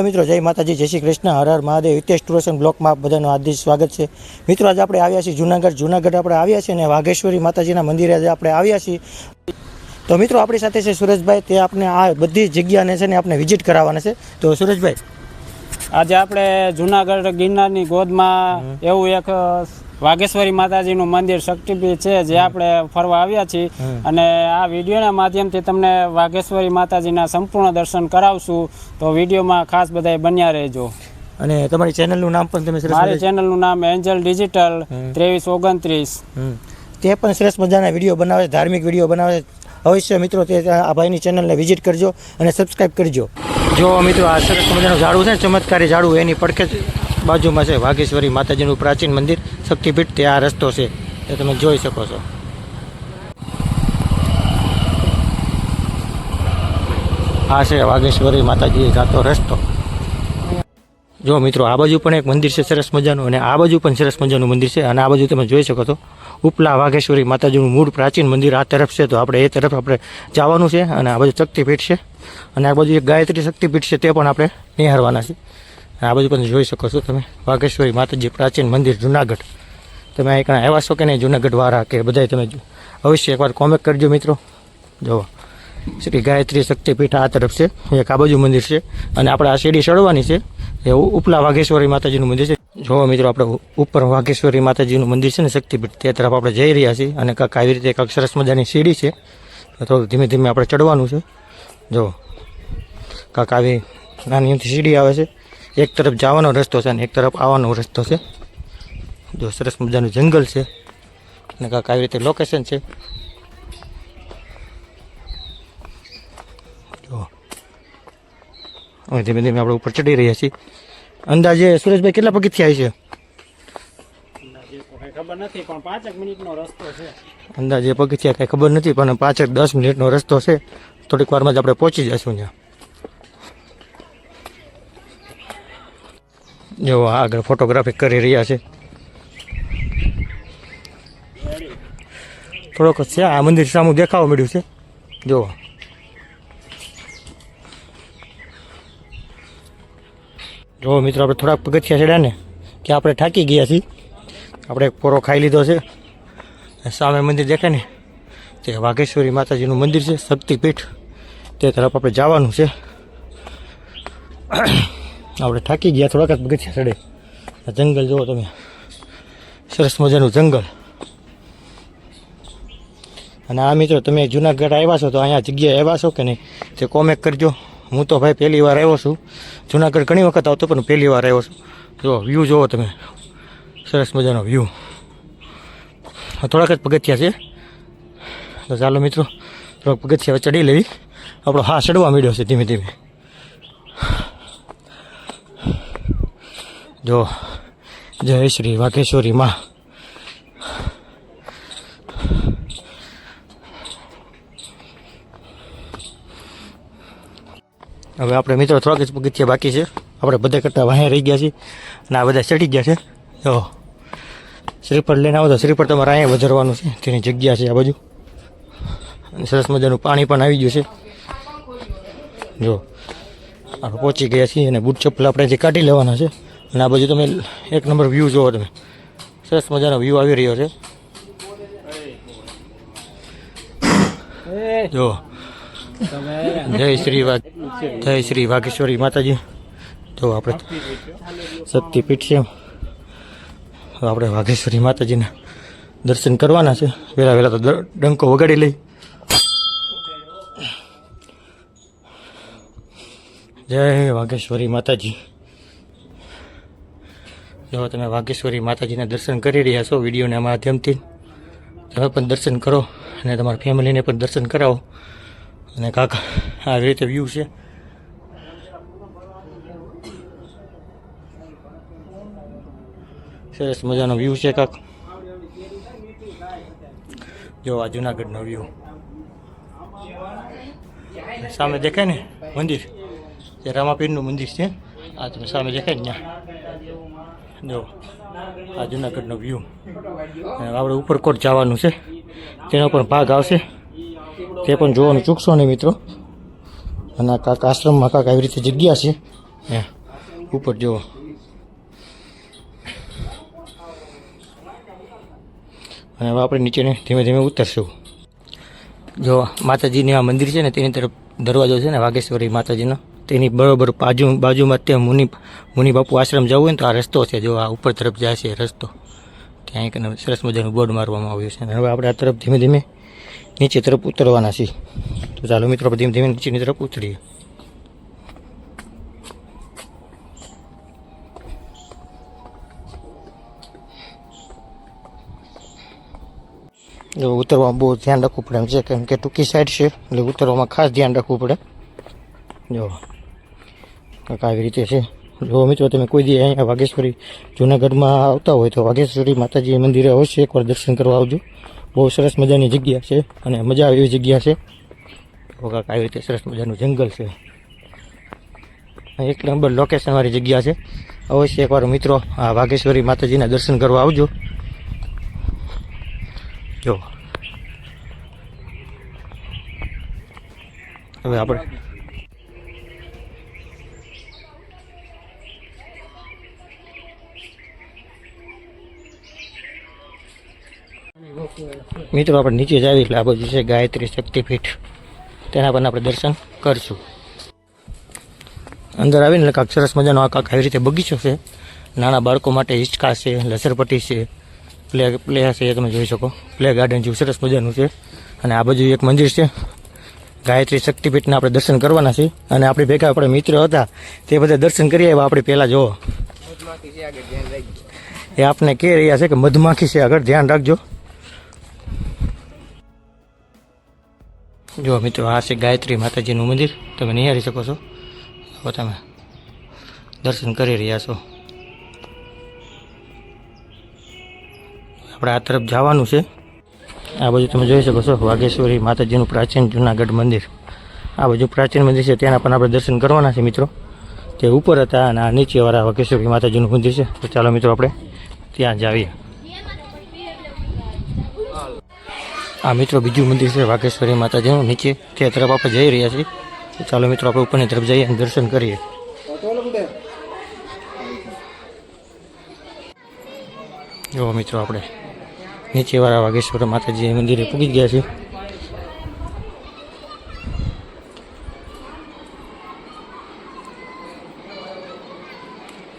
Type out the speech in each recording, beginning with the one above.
હાલો મિત્રો જય માતાજી જય શ્રી કૃષ્ણ હર હર મહાદેવ હિતેશ ટુરસન બ્લોકમાં બધાનું હાર્દિક સ્વાગત છે. મિત્રો આજે આપણે આવ્યા છીએ જુનાગઢ. જુનાગઢ આપણે આવ્યા છીએ અને વાઘેશ્વરી માતાજીના મંદિરે આજે આપણે આવ્યા છીએ. તો મિત્રો આપણી સાથે છે સુરેશભાઈ. તે આપણે આ બધી જગ્યાને છે ને આપણે વિઝિટ કરાવવાના છે. તો સુરેશભાઈ. આજે આપણે જુનાગઢ ગિરનારની ગોદમાં એવું એક વાઘેશ્વરી માતાજીનું મંદિર શક્તિપીઠ છે જે આપણે ફરવા આવ્યા છીએ. અને આ વિડીયોના માધ્યમથી તમને વાઘેશ્વરી માતાજીના સંપૂર્ણ દર્શન કરાવશું. તો વિડીયોમાં ખાસ બધાય બન્યા રહેજો. અને તમારી ચેનલનું નામ પણ તમે મારી ચેનલનું નામ એન્જલ ડિજિટલ ત્રેવીસ ઓગણત્રીસ. તે પણ શ્રેષ્ઠ મજાના વીડિયો બનાવે ધાર્મિક વીડિયો બનાવે અવશ્ય મિત્રો તે આ ભાઈની ચેનલને વિઝિટ કરજો અને સબસ્ક્રાઇબ કરજો. જો મિત્રો આ સરસ મજાનું ઝાડું છે ચમત્કારી ઝાડું એની પડખે બાજુમાં છે વાઘેશ્વરી માતાજીનું પ્રાચીન મંદિર. શક્તિપીઠ તે આ રસ્તો છે, એ તમે જોઈ શકો છો. આ છે વાઘેશ્વરી માતાજી જાતો રસ્તો. જો મિત્રો, આ બાજુ પણ એક મંદિર છે, સરસ મજાનું, અને આ બાજુ પણ સરસ મજાનું મંદિર છે, અને આ બાજુ તમે જોઈ શકો છો, ઉપલા વાઘેશ્વરી માતાજીનું મૂળ પ્રાચીન મંદિર આ તરફ છે, તો આપણે એ તરફ આપણે જવાનું છે, અને આ બાજુ શક્તિપીઠ છે, અને આ બાજુ એક ગાયત્રી શક્તિપીઠ છે, તે પણ આપણે નિહાળવાના છે આ બાજુ પણ જોઈ શકો છો તમે. વાઘેશ્વરી માતાજી પ્રાચીન મંદિર, જુનાગઢ. તમે અહીં કણા આવ્યા છો કે નહીં? જુનાગઢ વાળા કે બધાય તમે અવશ્ય એકવાર કોમેન્ટ કરજો મિત્રો. જુઓ શ્રી ગાયત્રી શક્તિપીઠ આ તરફ છે. એક આ બાજુ મંદિર છે. અને આપણે આ સીડી ચડવાની છે. એ ઉપલા વાઘેશ્વરી માતાજીનું મંદિર છે. જુઓ મિત્રો આપણે ઉપર વાઘેશ્વરી માતાજીનું મંદિર છે ને શક્તિપીઠ, તે તરફ આપણે જઈ રહ્યા છીએ. અને કાંક આવી રીતે કાંક સરસ મજાની સીડી છે. થોડું ધીમે ધીમે આપણે ચડવાનું છે. જુઓ કાંક આવી નાની સીડી આવે છે. એક તરફ જવાનો રસ્તો છે અને એક તરફ આવવાનો રસ્તો છે. જો સરસ મજાનું જંગલ છે અને કાંક આવી રીતે લોકેશન છે. જો હવે ધીમે ધીમે આપણે ઉપર ચડી રહ્યા છીએ. અંદાજે સુરેશભાઈ કેટલા પગી મિનિટનો છે. અંદાજે પગથિયા કાંઈ ખબર નથી પણ પાંચ દસ મિનિટનો રસ્તો છે. થોડીક વારમાં જ આપણે પહોંચી જઈશું ત્યાં. જો આગળ ફોટોગ્રાફી કરી રહ્યા છે. થોડોક છે. આ મંદિર સામું દેખાવા મળ્યું છે. જો. જો મિત્રો, આપણે થોડાક પગથિયા ચડ્યા ને, કે આપણે થાકી ગયા છીએ. આપણે એક પોરો ખાઈ લીધો છે. સામે મંદિર દેખાય ને, તે વાઘેશ્વરી માતાજીનું મંદિર છે, શક્તિપીઠ. તે તરફ આપણે જવાનું છે. આપણે થાકી ગયા, થોડાક જ પગથિયા ચડે. આ જંગલ જુઓ તમે. સરસ મજાનું જંગલ. અને આ મિત્રો, તમે જુનાગઢ આવ્યા છો તો અહીંયા જગ્યાએ આવ્યા છો કે નહીં? તે કોમેન્ટ કરજો. હું તો ભાઈ પહેલી વાર આવ્યો છું. જુનાગઢ ઘણી વખત આવતો, પણ પહેલી વાર આવ્યો છું. જો વ્યૂ જુઓ તમે. સરસ મજાનો વ્યૂ થોડાક જ પગથિયા છે. તો ચાલો મિત્રો, થોડાક પગથિયા ચડી લેવી. આપણો હા ચડવા મળ્યો છે ધીમે ધીમે. જો, જય શ્રી વાઘેશ્વરી માં હવે આપણે મિત્રો થોડાક જ પગથિયા બાકી છે. આપણે બધા કરતાં વાહે રહી ગયા છીએ અને આ બધા ચડી ગયા છે. જો, શ્રીફળ લઈને આવો તો શ્રીફળ તમારે અહીંયા વધારવાનું છે. તેની જગ્યા છે આ બાજુ. અને સરસ મજાનું પાણી પણ આવી ગયું છે. જો, આપણે પહોંચી ગયા છીએ અને બૂટ ચપ્પલ આપણે જે કાઢી લેવાના છે. અને આ બાજુ તમે એક નંબર વ્યૂ જોવો તમે. સરસ મજાનો વ્યૂ આવી રહ્યો છે. જો. જય શ્રી વા જય શ્રી વાઘેશ્વરી માતાજી. જો આપણે શક્તિપીઠ છે. આપણે વાઘેશ્વરી માતાજીના દર્શન કરવાના છે. વહેલા વહેલા તો ડંકો વગાડી લઈ. જય વાઘેશ્વરી માતાજી. જો તમે વાઘેશ્વરી માતાજીના દર્શન કરી રહ્યા છો વિડીયોના માધ્યમથી, તમે પણ દર્શન કરો અને તમારા ફેમિલીને પણ દર્શન કરાવો. અને કાકા, આવી રીતે વ્યૂ છે. સરસ મજાનો વ્યૂ છે કાક. જો આ જુનાગઢનો વ્યૂ. સામે દેખાય ને મંદિર? જે રામાપીરનું મંદિર છે. આ તમે સામે દેખાય ને ત્યાં. જો આ જુનાગઢનો વ્યૂ આપણે ઉપરકોટ જવાનું છે. તેનો પણ ભાગ આવશે. તે પણ જોવાનું ચૂકશો નહીં મિત્રો. અને આ કાંક આશ્રમમાં કાંક આવી રીતે જગ્યા છે. ઉપર જુઓ. અને હવે આપણે નીચેને ધીમે ધીમે ઉતરશું. જો, માતાજીની આ મંદિર છે ને તેની તરફ દરવાજો છે ને, વાઘેશ્વરી માતાજીનો. તેની બરોબર બાજુ બાજુમાં ત્યાં મુનિ મુનિ બાપુ આશ્રમ જવું હોય ને તો આ રસ્તો છે, જો આ ઉપર તરફ જાય છે રસ્તો. ત્યાં એક સરસ મજાનું બોર્ડ મારવામાં આવ્યું છે. અને હવે આપણે આ તરફ ધીમે ધીમે નીચે તરફ ઉતરવાના છીએ. તો ચાલો મિત્રો ધીમે ધીમે નીચેની તરફ ઉતરીએ. જો ઉતરવામાં બહુ ધ્યાન રાખવું પડે એમ છે, કેમ કે ટૂંકી સાઈડ છે, એટલે ઉતરવામાં ખાસ ધ્યાન રાખવું પડે. જો. કંઈક આવી રીતે છે. જો મિત્રો તમે કોઈ દી અહીંયા વાઘેશ્વરી, જુનાગઢમાં આવતા હોય તો વાઘેશ્વરી માતાજી મંદિરે અવશ્ય એકવાર દર્શન કરવા આવજો. બહુ સરસ મજાની જગ્યા છે અને મજા આવે એવી જગ્યા છે. તો કાંઈક આવી રીતે સરસ મજાનું જંગલ છે. એક નંબર લોકેશનવાળી જગ્યા છે. અવશ્ય એકવાર મિત્રો આ વાઘેશ્વરી માતાજીના દર્શન કરવા આવજો. જો. હવે આપણે મિત્રો, આપણે નીચે જ આવી એટલે આ બાજુ છે ગાયત્રી શક્તિપીઠ. તેના પર આપણે દર્શન કરશું. અંદર આવીને એટલે સરસ મજાનો આ આવી રીતે બગીચો છે. નાના બાળકો માટે હિંચકા છે, લસરપટ્ટી છે, પ્લે પ્લે છે એ તમે જોઈ શકો. પ્લે ગાર્ડન જેવું સરસ મજાનું છે. અને આ બાજુ એક મંદિર છે. ગાયત્રી શક્તિપીઠના આપણે દર્શન કરવાના છે. અને આપણી ભેગા આપણે મિત્રો હતા, તે બધા દર્શન કરી આવ્યા. આપણે પહેલાં જુઓ. એ આપણે કહી રહ્યા છે કે મધમાખી છે, આગળ ધ્યાન રાખજો. જો મિત્રો, આ છે ગાયત્રી માતાજીનું મંદિર. તમે નિહાળી શકો છો. હવે તમે દર્શન કરી રહ્યા છો. આપણે આ તરફ જવાનું છે. આ બાજુ તમે જોઈ શકો છો, વાઘેશ્વરી માતાજીનું પ્રાચીન જુનાગઢ મંદિર. આ બાજુ પ્રાચીન મંદિર છે, ત્યાંના પણ આપણે દર્શન કરવાના છે મિત્રો. તે ઉપર હતા અને આ નીચેવાળા વાઘેશ્વરી માતાજીનું મંદિર છે. તો ચાલો મિત્રો, આપણે ત્યાં જ આવીએ. આ મિત્રો બીજું મંદિર છે વાઘેશ્વરી માતાજીનું. નીચે તે તરફ આપણે જઈ રહ્યા છીએ. ચાલો મિત્રો આપણે ઉપરની તરફ જઈએ અને દર્શન કરીએ. જો મિત્રો આપણે. નીચેવાળા વાઘેશ્વર માતાજી મંદિરે પૂગી ગયા છીએ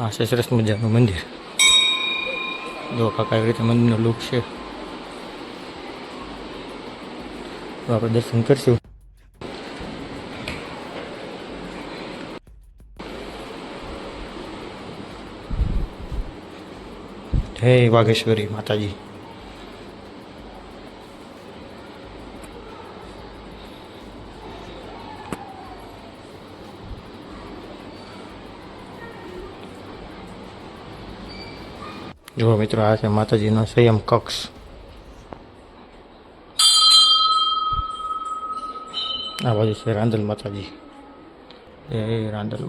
આ છે સરસ મજાનું મંદિર. જો કાકા એવી રીતે મંદિરનો લુક છે તો આપણે દર્શન કરશું. હે વાઘેશ્વરી માતાજી. જુઓ મિત્રો આ છે માતાજીનો સંયમ કક્ષ આ બાજુ છે રાંદલ માતાજી એ રાંદલ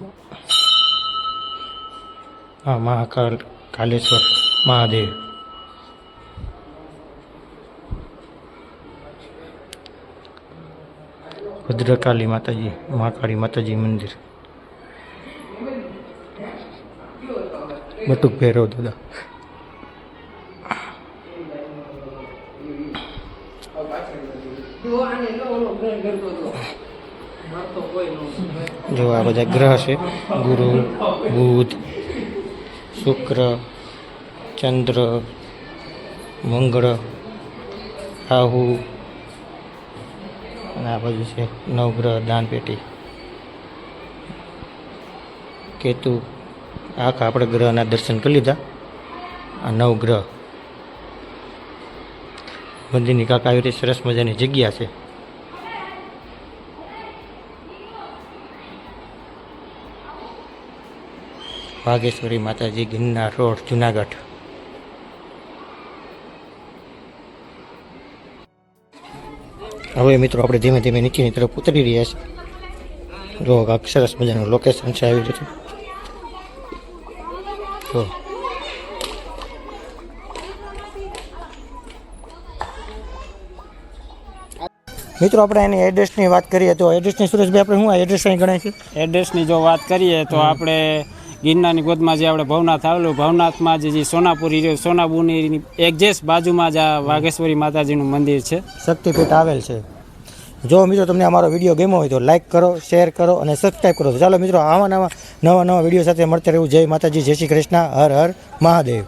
હા મહાકાલ કાલેશ્વર મહાદેવ ભદ્રકાલી માતાજી મહાકાળી માતાજી મંદિર બટુક ભૈરવ દાદા જો આ બધા ગ્રહ છે, ગુરુ, બુધ, શુક્ર, ચંદ્ર, મંગળ, રાહુ, અને આ બાજુ છે નવગ્રહ, દાનપેટી. કેતુ, આખા આપણે ગ્રહના દર્શન કરી લીધા, આ નવગ્રહ. મંદિરની કાંક આવી રીતે સરસ મજાની જગ્યા છે. વાઘેશ્વરી માતાજી ગિરનાર રોડ જુનાગઢ. હવે મિત્રો આપણે ધીમે ધીમે નીચેની તરફ ઉતરી રહ્યા છીએ. જો સરસ મજાનું લોકેશન છે આવી રહ્યું તો મિત્રો આપણે એની એડ્રેસની વાત કરીએ તો એડ્રેસની સુરેશભાઈ આપણે શું એડ્રેસ અહીં ગણાય છે? એડ્રેસની જો વાત કરીએ તો આપણે ગિરનારની ગોદમાં જે આપણે ભવનાથ આવેલું, ભવનાથમાં જે જે સોનાપુરી રહ્યું સોનાપુરીની એક્ઝેસ્ટ બાજુમાં જ આ વાઘેશ્વરી માતાજીનું મંદિર છે. શક્તિપીઠ આવેલ છે. જો મિત્રો તમને અમારો વીડિયો ગમ્યો હોય તો લાઇક કરો શેર કરો અને સબસ્ક્રાઈબ કરો. ચાલો મિત્રો, આવા નવા નવા નવા વીડિયો સાથે મળતા રહેવું. જય માતાજી, જય શ્રી કૃષ્ણ, હર હર મહાદેવ.